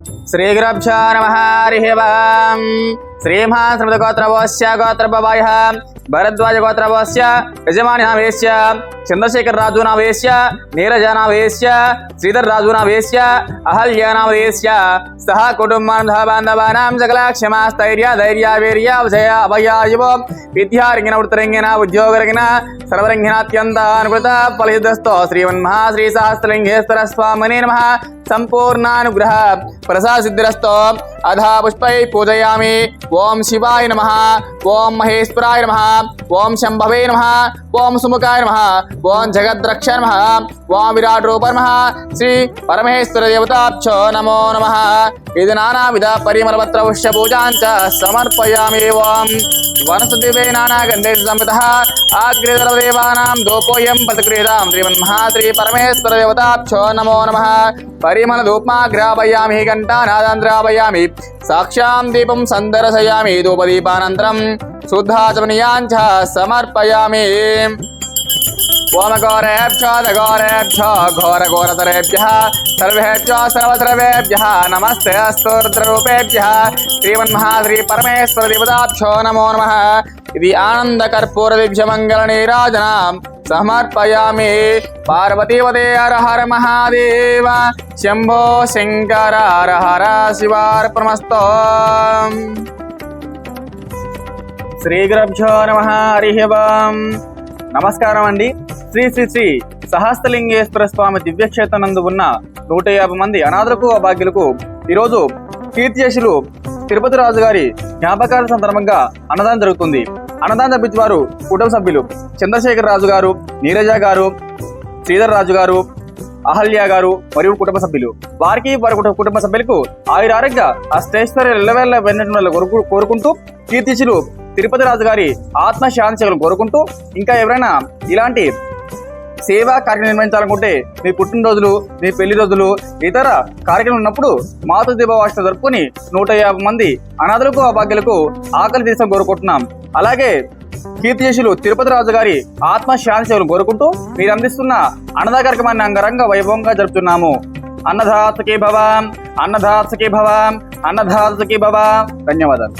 శ్రీగురభ్యో నమ హరి ఓం శ్రీమహాశ్రమగోత్రవోస్య గోత్రభవాయ భరద్వాజ గోత్రవోస్య యజమాని నావేశ్య చంద్రశేఖర్ రాజు నావేశ్య నీరజ నావేశ్య శ్రీధర్ రాజు నావేశ్య అహల్య నావేశ్య సహ కుటుంబాన్ బాంధవానాం సకల క్షమా స్థైర్య ధైర్య వీర్య విజయ అభయాయువ విద్యారంగిన వృత్తరంగిన ఉద్యోగరంగిన సర్వరంగిన అత్యంత అనుకృత ఫలయుద్ధస్థో శ్రీమన్మహా శ్రీ సహస్రలింగేశ్వర స్వామిని నమ. సంపూర్ణానుగ్రహ ప్రసాద సిద్ధిరస్తో అధా పుష్పై పూజయామి. ఓం శివాయ నమ. ఓం మహేశ్వరాయ నమ. ఓం శంభవే నమ. ఓం సుముఖాయ నమ. ఓం జగద్రక్ష నమ ఓం విరాట్ రూప నమ శ్రీ పరమేశ్వర దేవతాభ్యో నమో నమ ఇది నానావిధ పరిమళపత్ర పుష్య పూజాంచ సమర్పయామి ఓం వనసుదివే నానాగంధే సంహిత ఆగ్రేదరదేవానాం దోపోయం పదక్రీడాం శ్రీమన్మహాశ్రీ పరమేశ్వర దేవతాభ్యో నమో నమ పరిమళ ధూప్మాగ్రాపయామి ఘంటానాదాంద్రాపయామి సాక్షాం దీపం సందర్శయామి ధూపదీపానంతరం శుద్ధాచమనీయాంచ సమర్పయామి ఓమఘోరేభ్యో దఘోరేభ్యో ఘోర ఘోరతరేభ్య సర్వేభ్యో సర్వసర్వేభ్య నమస్తే అస్తు రుద్రరూపేభ్య శ్రీమన్మహాశ్రీ పరమేశ్వర దేవతాభ్యో నమో నమ ఇది ఆనంద కర్పూర దివ్య మంగళ నీరాజనం సమర్పయామి పార్వతీవదే హర హర మహాదేవ శంభో శంకర హర హర శివార్పణమస్తో శ్రీ గురభ్యో నమ హరి ఓం నమస్కారం అండి శ్రీ శ్రీ శ్రీ సహస్తలింగేశ్వర స్వామి దివ్యక్షేత్రనందు ఉన్న నూట యాభై మంది అనాథులకు అభాగ్యులకు ఈరోజు కీర్తిశేషులు తిరుపతి రాజు గారి జ్ఞాపకాల సందర్భంగా అన్నదానం జరుగుతుంది. అన్నదానం తప్పించి వారు కుటుంబ సభ్యులు చంద్రశేఖర్ రాజు గారు నీరజ గారు శ్రీధర్ రాజు గారు అహల్య గారు మరియు కుటుంబ సభ్యులు. వారికి వారి కుటుంబ- సభ్యులకు ఆయురారంగా ఆ స్టేషనరీ ఎల్లవేళ్ళ వెన్నట్టు కోరుకుంటూ కీర్తిశులు తిరుపతి రాజు గారి ఆత్మ శాంతి కోరుకుంటూ ఇంకా ఎవరైనా ఇలాంటి సేవా కార్యక్రమం నిర్వహించాలనుకుంటే మీ పుట్టినరోజులు మీ పెళ్ళి రోజులు ఇతర కార్యక్రమం ఉన్నప్పుడు మాతృ దీపవాస జరుపుకొని నూట యాభై మంది అనాథులకు అభాగ్యులకు ఆకలి తీసం కోరుకుంటున్నాం. అలాగే కీర్తిశేషులు తిరుపతి రాజు గారి ఆత్మ శాంతి సేవలు కోరుకుంటూ మీరు అందిస్తున్న అన్నద కార్యక్రమాన్ని అంగరంగ వైభవంగా జరుపుతున్నాము. అన్నదాతకి భవ అన్నదాతకి భవ అన్నదాతకి భవ. ధన్యవాదాలు.